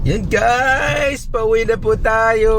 Yan guys, pauwi na po tayo.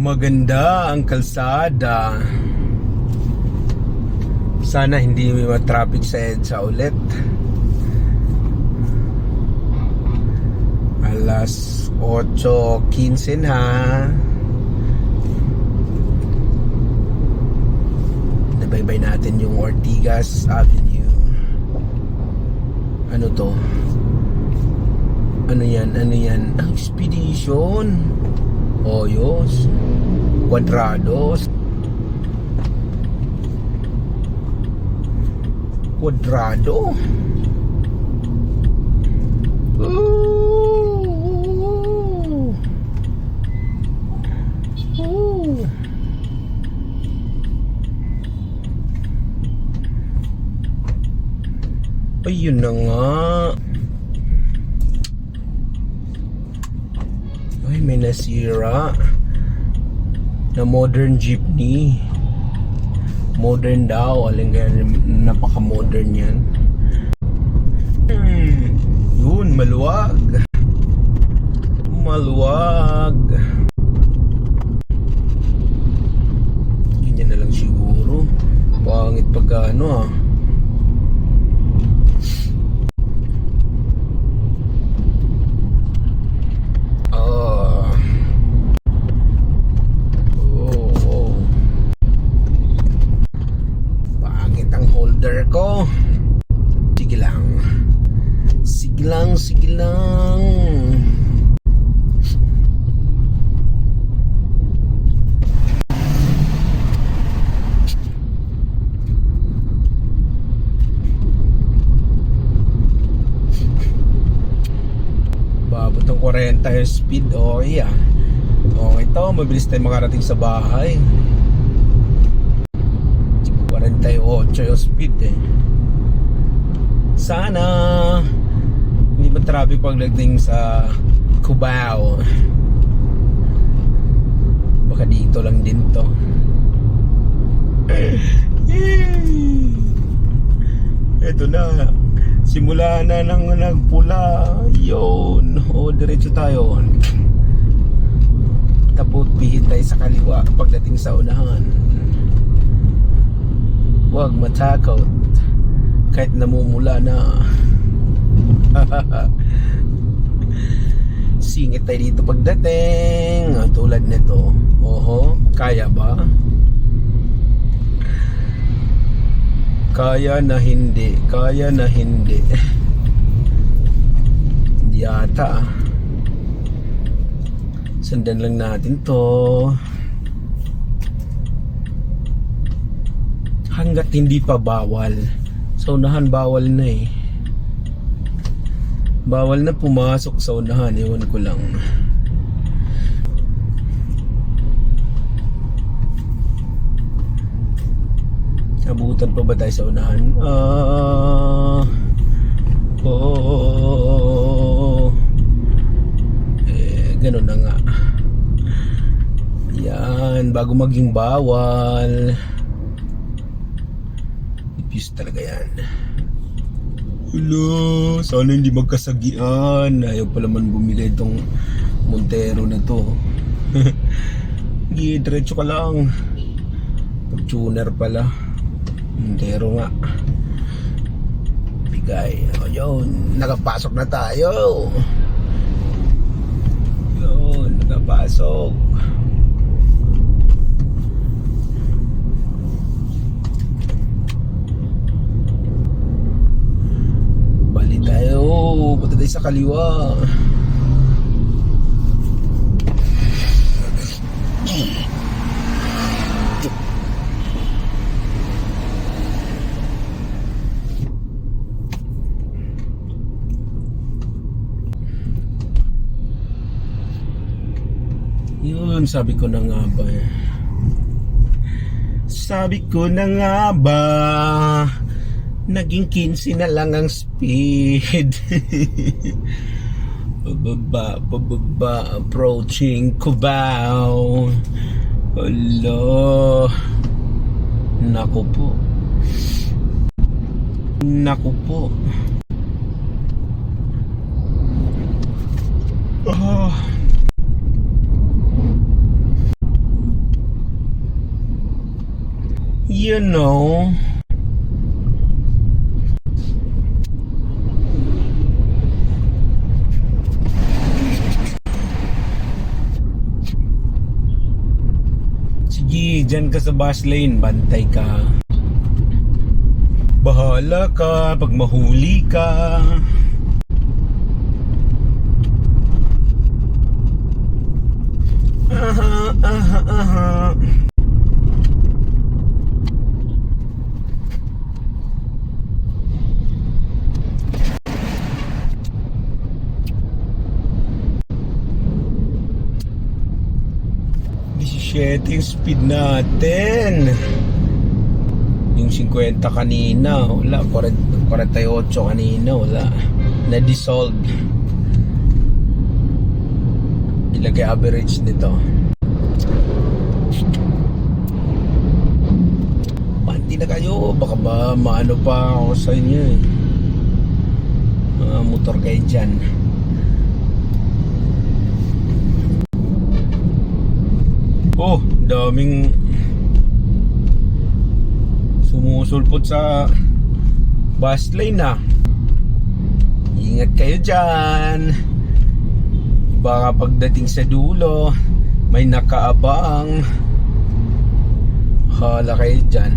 Maganda ang kalsada. Sana hindi may traffic sa EDSA ulit. Alas 8.15 na. Nabaybay natin yung Ortigas Avenue. Ano to? Ano yan? Ano yan? Ang expedition. Hoyos. Cuadrados. Cuadrado. Ooh. Ooh. Ayun na nga. Ay, may nasira na modern jeepney. Modern daw. Alin kaya napaka-modern yan. Hmm, yun, maluwag. Maluwag. Ganyan na lang siguro. Pangit pagka ano. Ah. Oh, oh. Pangit holder ko. Sige lang. Sige lang, sige lang. Babot ng 40 yung speed. Okay ah. Okay to, mabilis tayo makarating sa bahay. 48 yung speed eh. Sana hindi ba traffic pagdating sa Cubao. Baka dito lang din to. Ito na. Simula na nang nagpula. Yun. O, diretso tayo. Tapos pihit tayo sa kaliwa pagdating sa unahan. Huwag matakot. Kahit namumula na. Singit tayo dito pagdating. Ah, Tulad nito. Oho, kaya ba? Kaya na hindi. Kaya na hindi. Hindi ata ah. Sundan lang natin to. Hanggat hindi pa bawal. Sa unahan bawal na eh. Bawal na pumasok sa unahan. Ewan ko lang. Abutan pa ba tayo sa unahan? Ah... Oo. eh, ganun na nga. Yan, bago maging bawal. Abuse talaga yan. Hello, sana hindi magkasagian. Ayaw pa naman bumili itong Montero na to. Hindi, diretso ka lang. Pag-tuner pala. Montero nga. Bigay. O yun, nakapasok na tayo. Yun, nakapasok. Punta tayo sa kaliwa. Yun, sabi ko na nga ba. Eh. Sabi ko na nga ba naging 15 na lang ang speed. pababa, pababa, approaching Cubao. Hala. Naku po. Naku po. Ah. You know. Sige, dyan ka sa bus lane, bantay ka. Bahala ka pag mahuli ka. Aha, aha, aha. yung speed natin. Yung 50 kanina, wala. 40, 48 kanina, wala. Na-dissolve. Ilagay average nito. Panti na kayo. Baka ba maano pa ako sa inyo eh. Mga motor kayo dyan. Oh, daming sumusulpot sa bus lane na. Ingat kayo dyan. Baka pagdating sa dulo, may nakaabang. Hala kayo dyan.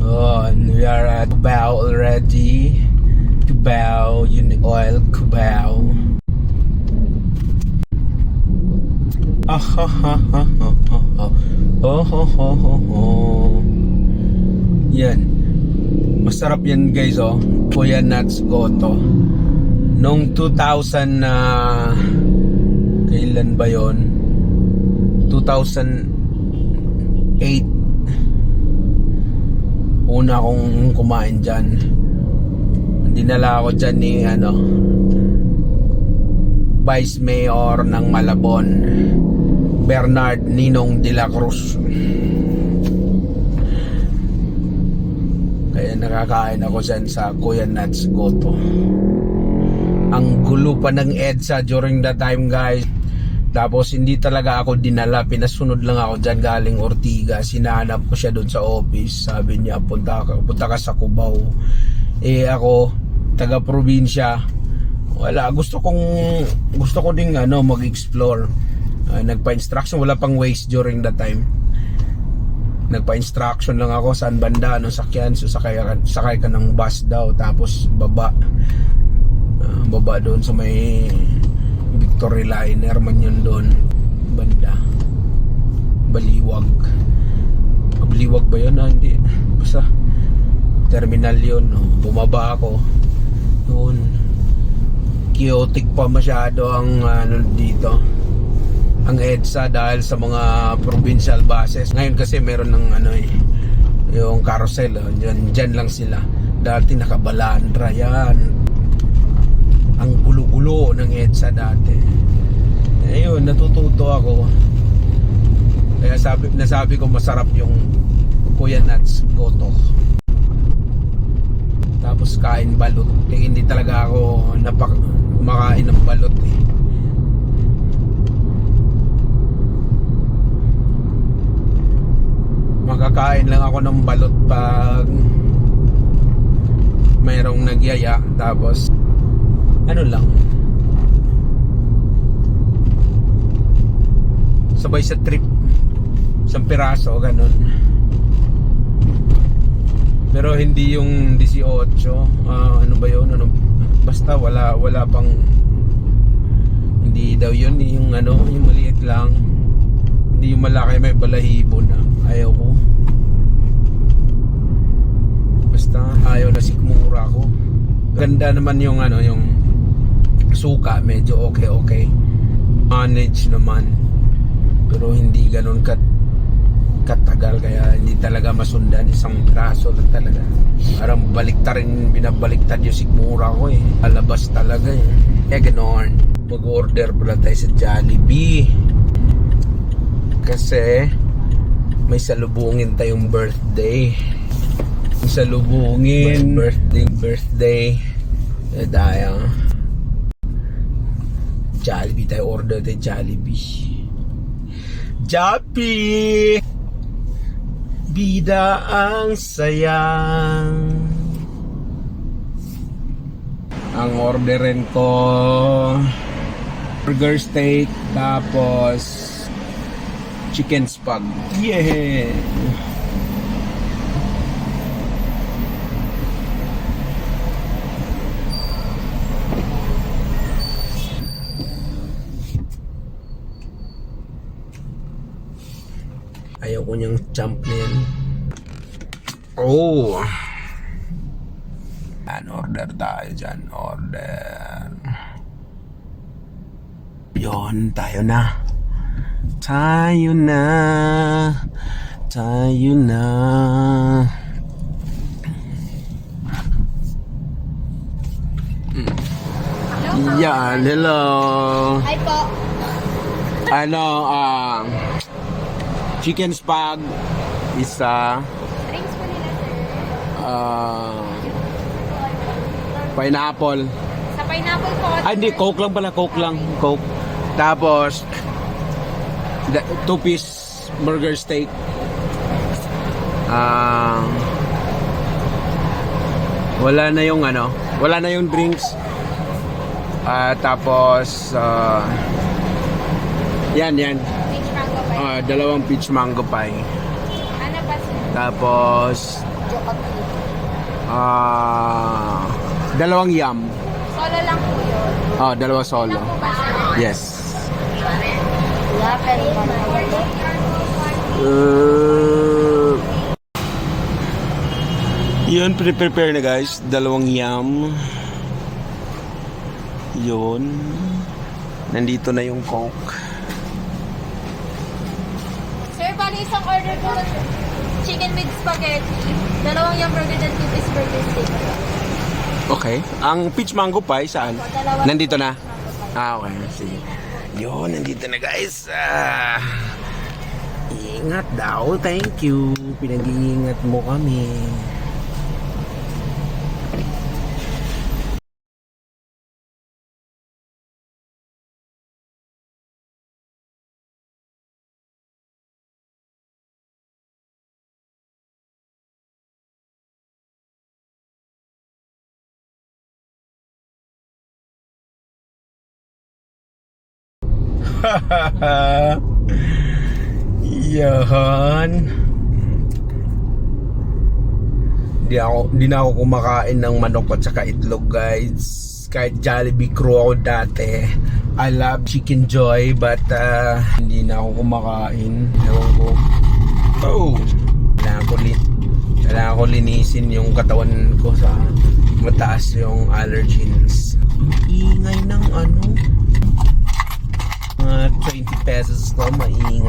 Oh, and we are at Cubao already. Cubao, Oil, Cubao. Ah, ha, ha, ha, ha, ha, ha. Oh. Yan. Masarap yan guys oh. Kuya Nuts Goto. Nung 2000 na kailan ba yon? 2008 una akong kumain dyan dinala ako dyan ni ano Vice Mayor ng Malabon Bernard Ninong de la Cruz. Kaya nakakain ako dyan sa Kuya Nuts Goto. Ang gulo pa ng EDSA during that time guys. Tapos hindi talaga ako dinala. Pinasunod lang ako dyan galing Ortiga. Sinanap ko siya doon sa office. Sabi niya punta ka, punta ka sa Cubao. Eh ako taga probinsya wala gusto kong gusto ko ding ano mag-explore uh, nagpa-instruction. Wala pang waste during that time. Nagpa-instruction lang ako saan banda anong sakyan so sakay, ka- sakay ka ng bus daw tapos baba. Ah, baba doon sa may Victory Liner man yun doon. Banda. Baliwag. Ah, Baliwag ba yun? Ah, hindi. Basta terminal yun. No? bumaba ako. Yun. Chaotic pa masyado ang ano dito ang EDSA dahil sa mga provincial buses. Ngayon kasi meron ng ano eh yung carousel oh, dyan, dyan lang sila. Dati nakabalandra yan. Ang gulo-gulo ng EDSA dati. Ayun natututo ako. Kaya sabi, nasabi ko masarap yung Kuya Nuts Goto tapos kain balot. Eh, hindi talaga ako napak makain ng balot makakain lang ako ng balot pag mayroong nagyaya tapos ano lang. Sabay sa trip isang piraso ganun. Pero hindi yung 18 ah, ano ba yun ano, basta wala wala pang hindi daw yun yung ano yung maliit lang. Hindi yung malaki may balahibo na. Ayaw ko basta ayaw na sikmura ko ganda naman yung ano yung suka, medyo okay-okay. Manage naman. Pero hindi ganun kat katagal. Kaya hindi talaga masundan. Isang braso lang talaga. Parang baliktarin binabaliktad yung sigmura ko eh. Alabas talaga eh. Kaya ganon mag order pala tayo sa Jollibee. Kasi may salubungin tayong birthday salubungin birthday birthday. Eh tayo Jollibee tayo order tayo Jollibee. Jollibee! Bida ang sayang. Ang orderin ko Burger steak Tapos Chicken spag Yeah Niyang champ na yan. Oh! Yan, order tayo dyan. Order. Yon, tayo na. Tayo na. Tayo na. Yan, hello. Hi po. Ano, ah, chicken spag, isa, sir. ah, pineapple. Sa pineapple po. Ay, hindi, coke lang pala, coke lang, coke. Tapos, the- two-piece burger steak. Ah, wala na yung ano, wala na yung drinks. Ah, tapos, ah, yan, yan. Peach mango pa. Ah, dalawang peach mango pie. Ano sir? Tapos, ah, dalawang yam. Solo lang po yun. Oh, dalawa solo. Ba? Yes. Lapel po. Uh, yun, pre-prepare na guys. Dalawang yam. Yun. Nandito na yung coke. Bali isang order po ng chicken with spaghetti. Dalawang yung burger and two piece burger steak. Okay. Ang peach mango pie, saan? Dalawa. Nandito na? Ah, okay. Sige. Yun, nandito na guys. Ah, ingat daw. Thank you. Pinag-iingat mo kami. Yan. Di ako, di na ako kumakain ng manok at saka itlog guys. Kahit Jollibee crew ako dati. I love Chicken Joy but uh, hindi na ako kumakain. Ewan ko. Oh! Kailangan ko, li kailangan ko linisin yung katawan ko sa mataas yung allergens. Ingay ng ano. Mga 20 pesos ko, maingay.